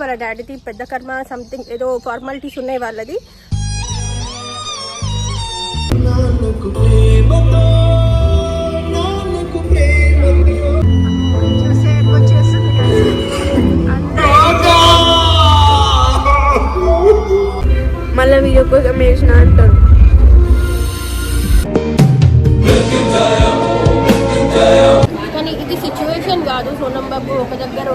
వాళ్ళ డాడీది పెద్ద కర్మ సంథింగ్ ఏదో ఫార్మాలిటీస్ ఉన్నాయి వాళ్ళది. మళ్ళీ వీడియో కోసం వేసిన అంటారు. కానీ ఇది సిచ్యువేషన్ కాదు సోనం బాబు ఒక దగ్గర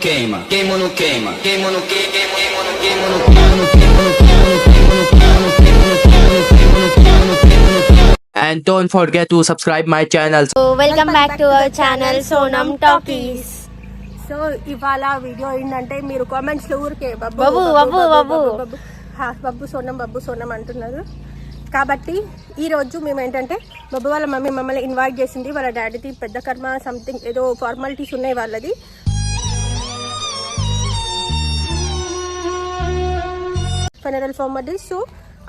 Queima, queima no queima, queima no queima, queima no queima, queima no queima, queima no queima, queima no queima, queima no queima, queima no queima, queima And don't forget to subscribe my channel. So welcome back to our channel Sonam Talkies. So ఇవాళ video ఏంటంటే మీరు కామెంట్స్లో ఊరికే బబ్బు బబ్బు, బబ్బు, బబ్బు. బబ్బు హా, బబ్బు సోనం బబ్బు సోనం అంటున్నారు. కాబట్టి ఈ రోజు మేము ఏంటంటే బబ్బు వాళ్ళ మమ్మీ మమ్మల్ని ఇన్వైట్ చేసింది. వాళ్ళ డాడీది పెద్ద కర్మ సంథింగ్ ఏదో ఫార్మాలిటీస్ ఉన్నాయి వాళ్ళది. ఫెనరల్ ఫార్మాలిటీస్ సో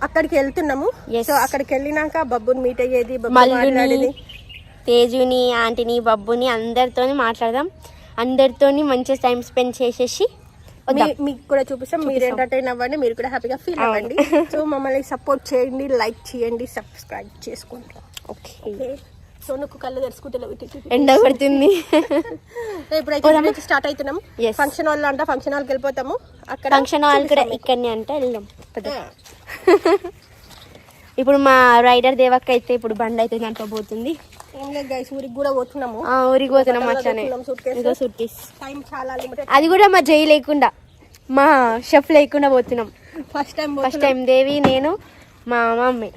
అక్కడికి వెళ్తున్నాము. సో అక్కడికి వెళ్ళినాక బబ్బుని మీట్ అయ్యేది బబ్బు మాట్లాడేది. తేజుని ఆంటీని బబ్బుని అందరితోని మాట్లాడదాం. అందరితోని మంచిగా టైం స్పెండ్ చేసేసి మీకు కూడా చూపిస్తాం. మీరు ఎంటర్టైన్ అవ్వండి మీరు కూడా హ్యాపీగా ఫీల్ అవ్వండి. సో మమ్మల్ని సపోర్ట్ చేయండి లైక్ చేయండి సబ్స్క్రైబ్ చేసుకోండి. ఓకే సో నువ్వు కళ్ళు తెరుచుకుంటే ఎండ పడుతుంది ఇప్పుడైతే స్టార్ట్ అవుతున్నాం. ఫంక్షన్ హాల్ అంట ఫంక్షన్ హాల్కి వెళ్ళిపోతాము. అక్కడ ఫంక్షన్ హాల్ కూడా ఇక్కడనే అంటే వెళ్దాం. పద. ఇప్పుడు మా రైడర్ దేవక్క అయితే ఇప్పుడు బండి అయితే గైస్ ఊరికి కూడా పోతున్నాము. ఊరికి అట్లానే. అది కూడా మా జై లేకుండా మా షెఫ్ లేకుండా పోతున్నాం. First time first time Devi నేను మా మమ్మీ.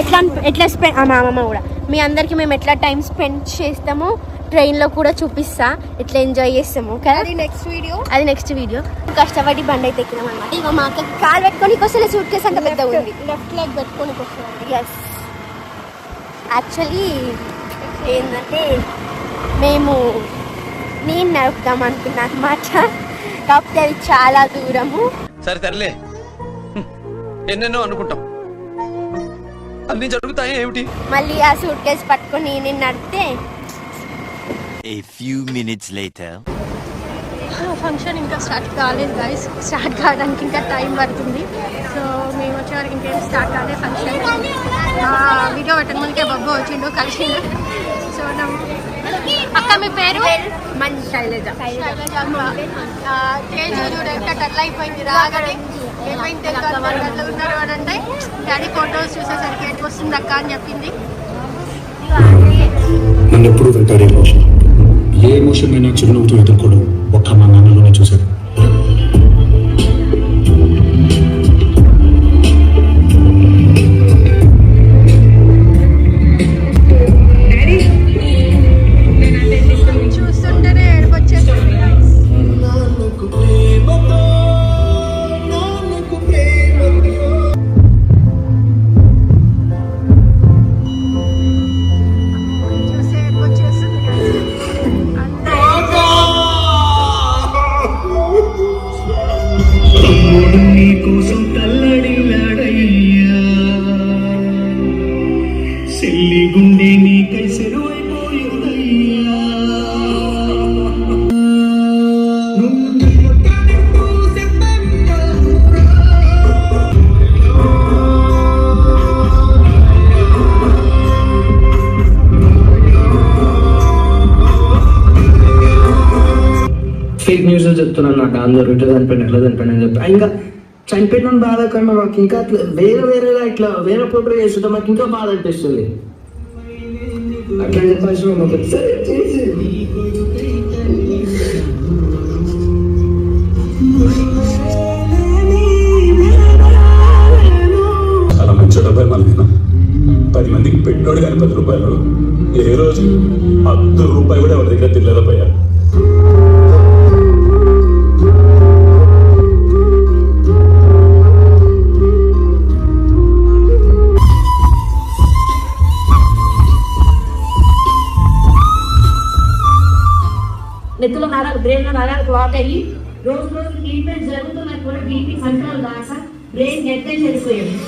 ఎట్లా ఎట్లా స్పెండ్ మా అమ్మమ్మ కూడా. మీ అందరికి మేము ఎట్లా టైం స్పెండ్ చేస్తామో ట్రైన్లో కూడా చూపిస్తా. ఎట్లా ఎంజాయ్ చేస్తాము కదా అది నెక్స్ట్ వీడియో అది నెక్స్ట్ వీడియో కష్టపడి బండి అయితే ఎక్కినాం అనమాట ఇక మా అక్క కాలు పెట్టుకొని వస్తే సూట్ కేసు అంత పెద్ద ఉంది. లెఫ్ట్ లెగ్ పెట్టుకొని ఎస్ యాక్చువల్లీ ఏంటంటే మేము నేను నడుపుతాం అనుకున్నా అనమాట కాకపోతే అది చాలా దూరము. సరే తరలే హ్మ్. ఎన్నెన్నో అనుకుంటాం. అన్ని జరుగుతాయి ఏమిటి? మళ్ళీ ఆ సూట్ కేసు పట్టుకొని నేను నడిపితే A few minutes later. Function ఇంకా స్టార్ట్ కాలేదు గైస్ స్టార్ట్ కావడానికి ఇంకా టైం పడుతుంది. సో మేము వచ్చే వరకు ఇంకేం స్టార్ట్ కాలేదు ఫంక్షన్ వీడియో పెట్టక ముందుకే బొబ్బు వచ్చిండు కలిసిండు. సో నా అక్క మీ పేరు? మంచి శైలజ తేజు అయిపోయింది రాగానే. ఏమైంది డల్ ఉన్నారు అని అంటే డాడీ ఫోటోస్ చూసేసరికి ఎటు వస్తుంది అక్క? అని చెప్పింది. నన్ను ఎప్పుడూ ఏ ఎమోషన్ అయినా చిరునవ్వుతో ఎదుర్కోవడం ఒక్క మా నాన్నలోనే చూశాను సెల్లి గుండె నీకై సెరువైపోయిందయ్యా ఫేక్ న్యూస్ చెప్తున్నాను నాకు. అందరూ ఇట్లా చనిపోయిన ఇట్లా చనిపోయిన అని చెప్పి. ఇంకా చనిపోయిన బాధ కన్నా మాకు ఇంకా వేరే వేరేలా ఇట్లా వేరే పోటీ చేస్తుంటే మాకు ఇంకా బాధ అనిపిస్తుంది. అట్లా చెప్పాల్సిన చాలా మంచి డబ్బాయి మళ్ళీ పది మందికి పెట్టోడు కానీ పది రూపాయలు. ఏ రోజు? పత్తు రూపాయి కూడా ఎవరి దగ్గర తినలేదపోయా నరాలు అయ్యి రోజు రోజు ట్రీట్మెంట్ జరుగుతున్నా కూడా బీపీ కంట్రోల్ కాక బ్రెయిన్ నెట్ వెళ్ళిపోయింది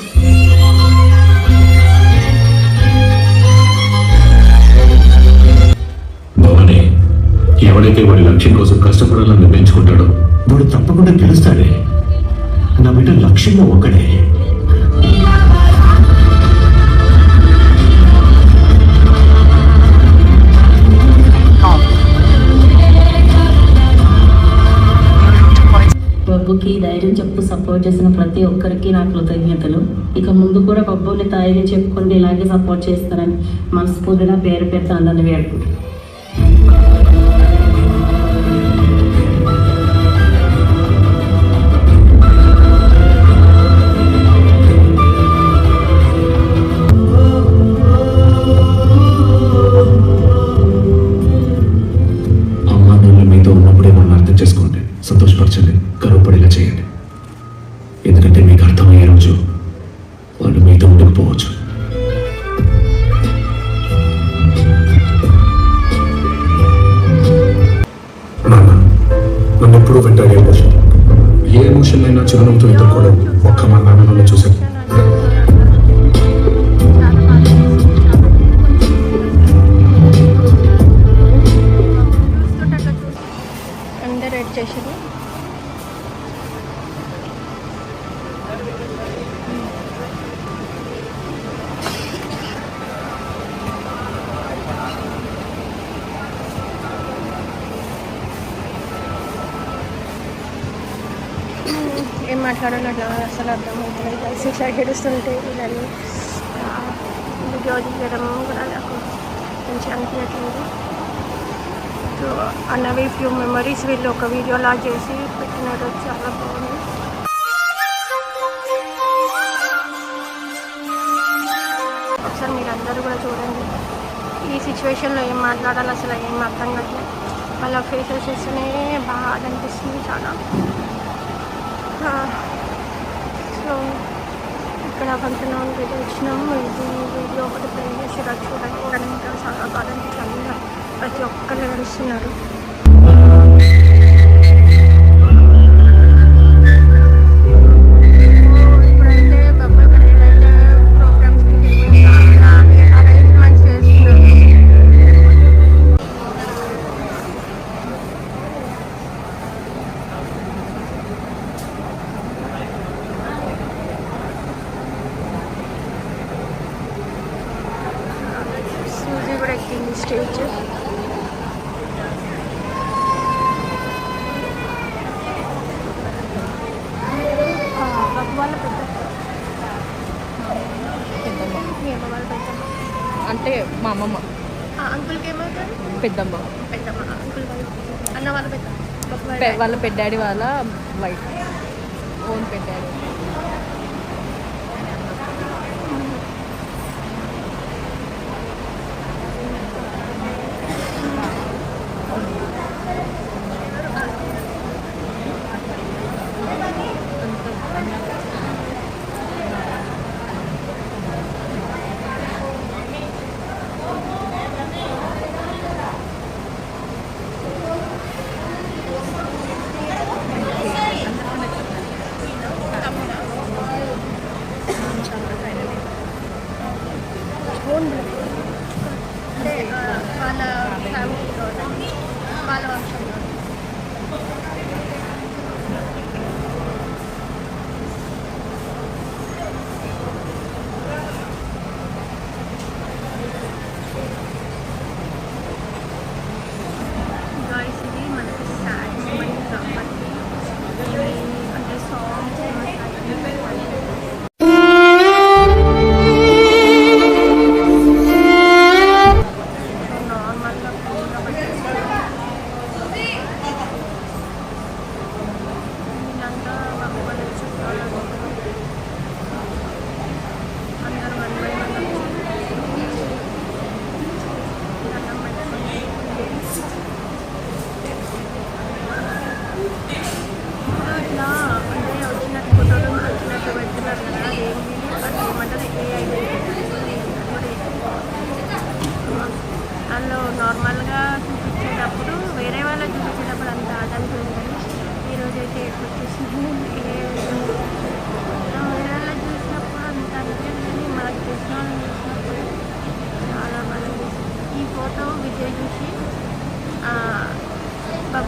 ఎవడైతే వాడి లక్ష్యం కోసం కష్టపడాలని నిర్ణయించుకుంటాడో వాడు తప్పకుండా గెలుస్తాడే. నా బిడ్డ లక్ష్యంగా ఒకడే బబ్బుకి ధైర్యం చెప్పు సపోర్ట్ చేసిన ప్రతి ఒక్కరికి నా కృతజ్ఞతలు. ఇక ముందు కూడా పబ్బుని ధైర్యం చెప్పుకుంటే ఇలాగే సపోర్ట్ చేస్తారని మనస్ఫూర్తిగా పేరు పెడతా అందరిని వేడుకుంటాను అందరు రెడ్ ఏం మాట్లాడాలో అట్లా అసలు అర్థమవుతుంది కలిసి ఇట్లా గెలుస్తుంటే దాన్ని వీడియో తీయడం కూడా నాకు మంచిగా అనిపించట్లేదు. సో అన్నవి ఫ్యూ మెమరీస్ వీళ్ళు ఒక వీడియోలా చేసి పెట్టినారు. చాలా బాగుంది. ఒకసారి మీరు అందరూ కూడా చూడండి. ఈ సిచ్యువేషన్లో ఏం మాట్లాడాలి అసలు ఏం అర్థం కావట్లేదు వాళ్ళ ఫేసెస్ చూస్తేనే బాగా అనిపిస్తుంది చాలా. సో ఇక్కడ ఫంక్షన్ హాల్కి వచ్చినాము. ఇది వీడియో ఒకటి ప్లే చేసి చూడండి. ఇంకా చాలా బాగా అనిపించింది ప్రతి ఒక్కరు నడుస్తున్నారు. ఇప్పుడైతే బొబ్బర్ అయితే ప్రోగ్రామ్స్కి చాలా అరేంజ్మెంట్స్ చేస్తున్నారు సూజీ కూడా ఎక్కింది స్టేజ్ వాళ్ళ పెద్ద మీ అమ్మ వాళ్ళ పెద్దమ్మ అంటే మా అమ్మమ్మ ఆ, అంకుల్కి ఏమవుతారు పెద్దమ్మ. వాళ్ళ పెద్దాడి వాళ్ళ వైఫ్. ఓన్ పెద్దాడి.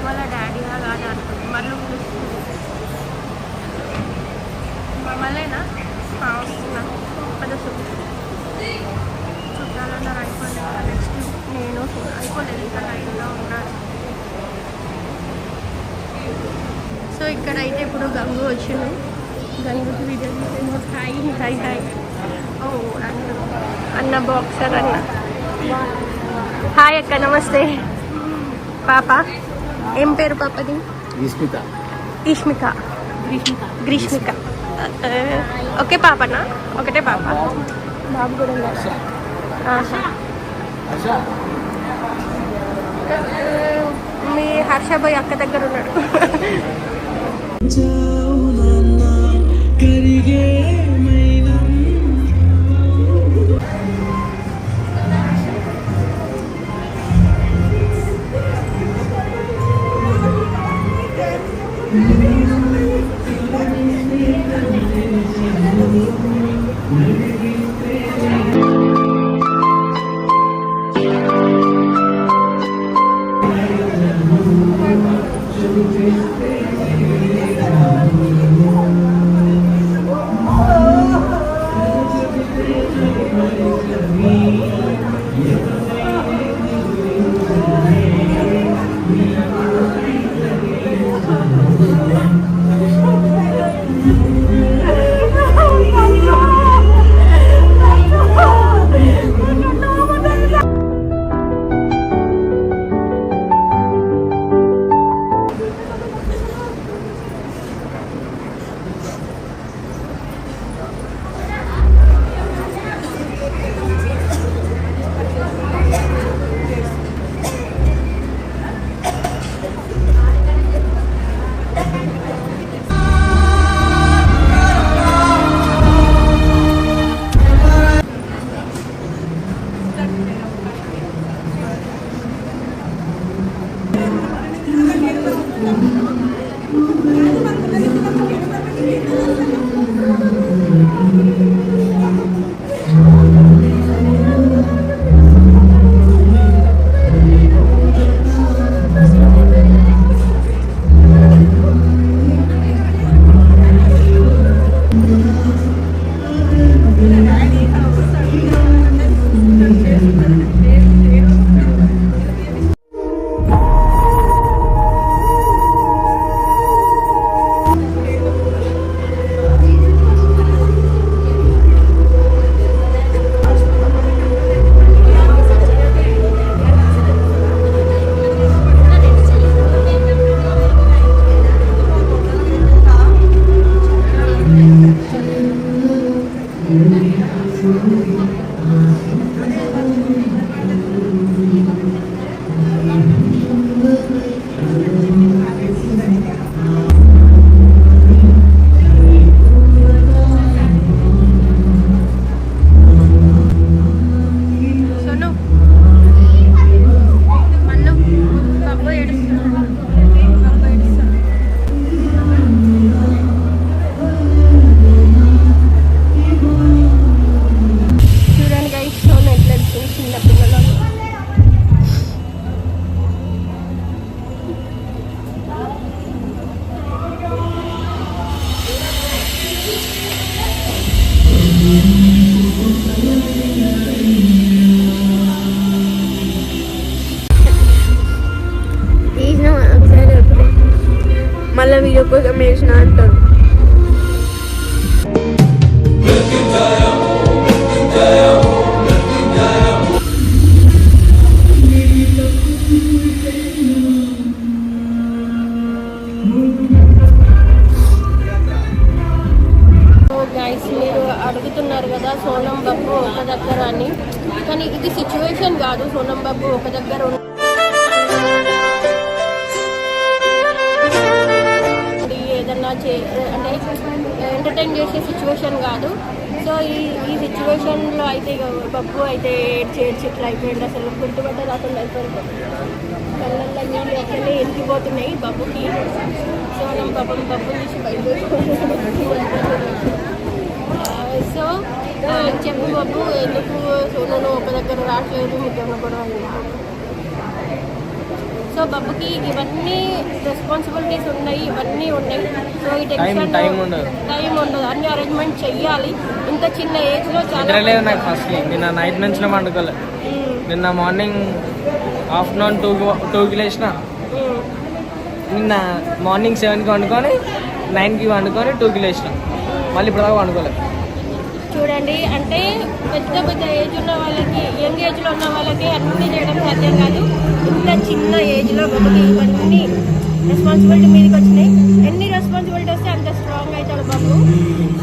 వాళ్ళ డాడీ అలా అనుకుంది మళ్ళీ పిలుస్తుంది మమ్మల్నేనా వస్తున్నా. పెద్ద చుట్టాలన్నారు అయిపోయింది కదా నెక్స్ట్ నేను అయిపోలేదు సో ఇక్కడ అయితే ఇప్పుడు గంగు వచ్చింది. గంగుకి వీడియో తీసేమో హాయ్ హాయ్ హాయ్. ఓ అన్న. అన్న బాక్సర్ అన్న. హాయ్ అక్క నమస్తే. పాప ఏం పేరు పాపది? ఈష్మిక గ్రీష్మిక. ఆ, ఒకే పాపనా? ఒకటే పాప. బాబు కూడా. మీ హర్ష బాయ్ అక్క దగ్గర ఉన్నాడు. సోను సో తీసి సో ఆ, చెప్పు బబ్బు ఎందుకు సోనను ఒక దగ్గర రావట్లేదు ముఖ్యంగా కూడా సో బబ్బుకి ఇవన్నీ రెస్పాన్సిబిలిటీస్ ఉన్నాయి ఇవన్నీ ఉన్నాయి. సో ఈ టెన్షన్ time ఉండదు. టైం ఉండదు. అన్ని అరేంజ్మెంట్ చెయ్యాలి. ఇంత చిన్న ఏజ్లో చాలా నాకు ఫస్ట్ నిన్న నైట్ నుంచి వండుకోలే. ఉమ్, నిన్న మార్నింగ్ ఆఫ్టర్నూన్ టూ టూకి లేచిన. నిన్న మార్నింగ్ సెవెన్కి వండుకొని నైన్కి వండుకొని టూకి లేచిన. మళ్ళీ ఇప్పుడు వండుకోలేదు. చూడండి అంటే పెద్ద పెద్ద ఏజ్ ఉన్న వాళ్ళకి యంగ్ ఏజ్లో ఉన్న వాళ్ళకి అన్నీ చేయడం సాధ్యం కాదు. ఇంత చిన్న ఏజ్లో బాబుకి ఇవన్నీ రెస్పాన్సిబిలిటీ మీదకి వచ్చినాయి. ఎన్ని రెస్పాన్సిబిలిటీ వస్తే అంత స్ట్రాంగ్ అవుతాడు బాబు.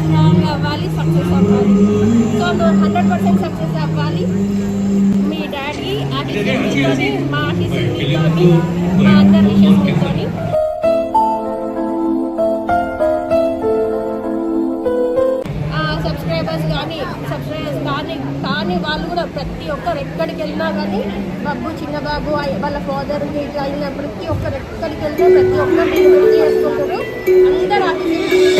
స్ట్రాంగ్ అవ్వాలి సక్సెస్ అవ్వాలి. సో నువ్వు హండ్రెడ్ పర్సెంట్ సక్సెస్ అవ్వాలి. మీ డాడీ ఆర్టిస్ట్ మా ఆర్టిస్ట్ మా అందరి విషయంతో వాళ్ళు కూడా ప్రతి ఒక్కరు ఎక్కడికి వెళ్ళినా కానీ బాబు చిన్న బాబు వాళ్ళ ఫాదర్ ఇట్లా అయిన ప్రతి ఒక్కరు ఎక్కడికి వెళ్తే ప్రతి ఒక్కరు చేసుకుంటారు అందరూ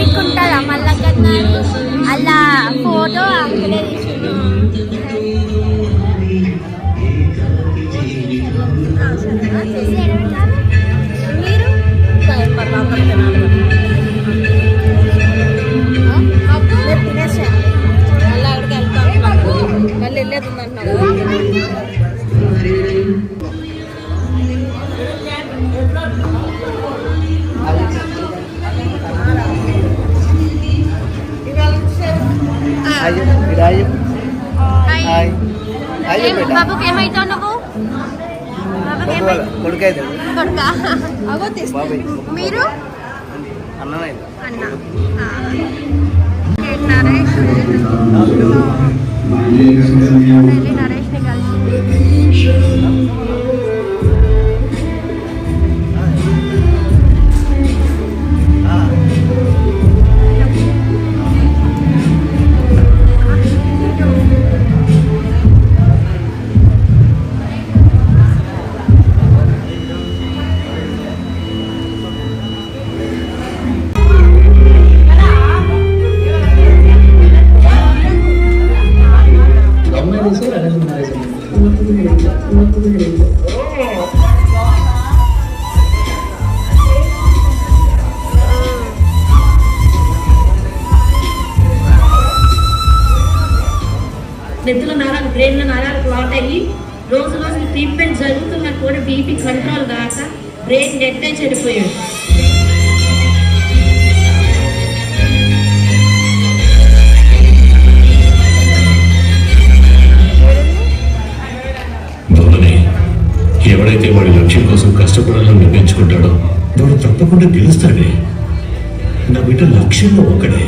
ప్రొఫైల్ పిక్ ఉంటుందా మళ్ళా కన్నా అలా ఫోటో అక్కడే తీసుకున్నాను మీరు మళ్ళీ వెళ్ళేది ఉందంటున్నావు ఏం- బాబుకి ఏమైతావు నువ్వు? బాబుకి ఏమై- కొడుకా మీరు? అన్న. ఆ. చెడిపోయాడు భవనే ఎవడైతే వాడి లక్ష్యం కోసం కష్టపడాలని నిర్ణయించుకుంటాడో వాడు తప్పకుండా గెలుస్తాడే. నా బిడ్డ లక్ష్యంలో ఒక్కడే.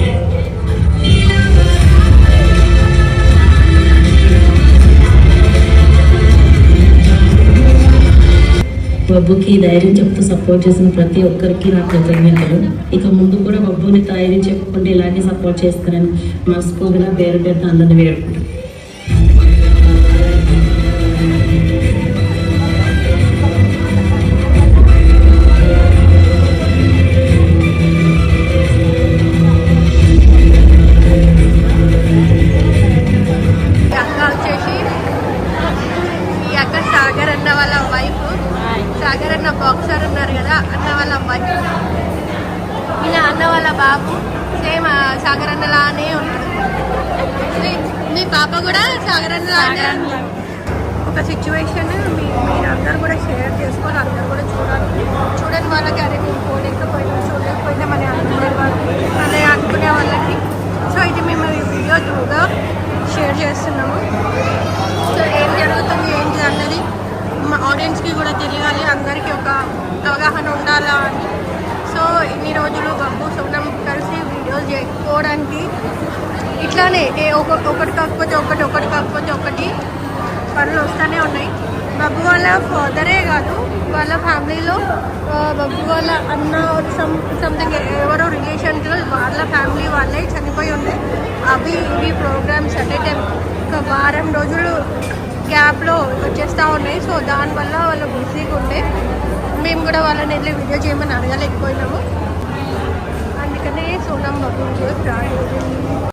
బబ్బుకి ధైర్యం చెప్తూ సపోర్ట్ చేసిన ప్రతి ఒక్కరికి నా కృతజ్ఞతలు. ఇక ముందు కూడా బబ్బుని ధైర్యం చెప్పుకుంటే ఇలాగే సపోర్ట్ చేస్తారని మనస్ఫూర్తిగా పేరు పెద్ద అందరిని వేడుకుంటాను అక్క సాగర్ అన్న వాళ్ళ వైఫ్ సాగర్ అన్న బాక్సర్ ఉన్నారు కదా అన్న వాళ్ళ అమ్మాయి. ఈయన అన్న వాళ్ళ బాబు సేమ్ సాగర్ అన్న లానే మీ- పాప కూడా సాగర్ అన్న లానే ఒక సిచ్యువేషన్ మీ అందరు కూడా షేర్ చేసుకోవాలి అందరు కూడా చూడాలి. చూడని వాళ్ళకి అదే మేము పోలేకపోయినా చూడలేకపోయినా మన అనుకునే వాళ్ళకి మన అనుకునే వాళ్ళకి. సో ఇది మేము ఈ వీడియో త్రూగా షేర్ చేస్తున్నాము. సో ఏం జరుగుతుంది ఏంటి అన్నది మా ఆడియన్స్కి కూడా తెలియాలి అందరికీ ఒక అవగాహన ఉండాలా అని. సో ఇన్ని రోజులు బాబు సోనం కలిసి వీడియోస్ చేసుకోవడానికి ఇట్లానే ఏ ఒక ఒకటి కాకపోతే ఒకటి ఒకటి కాకపోతే ఒకటి పనులు వస్తూనే ఉన్నాయి. బాబు వాళ్ళ ఫాదరే కాదు వాళ్ళ ఫ్యామిలీలో బాబు వాళ్ళ అన్న సమ్ సంథింగ్ ఎవరో రిలేషన్స్ వాళ్ళ ఫ్యామిలీ వాళ్ళే చనిపోయి ఉండే. అవి ఇవి ప్రోగ్రామ్స్ అట్ టైం ఒక వారం రోజులు గ్యాప్లో వచ్చేస్తూ ఉన్నాయి. సో దానివల్ల వాళ్ళు బిజీగా ఉండే. మేము కూడా వాళ్ళని వెళ్ళి వీడియో చేయమని అడగలేకపోయినాము. అందుకనే సోనం బాబు స్టార్ట్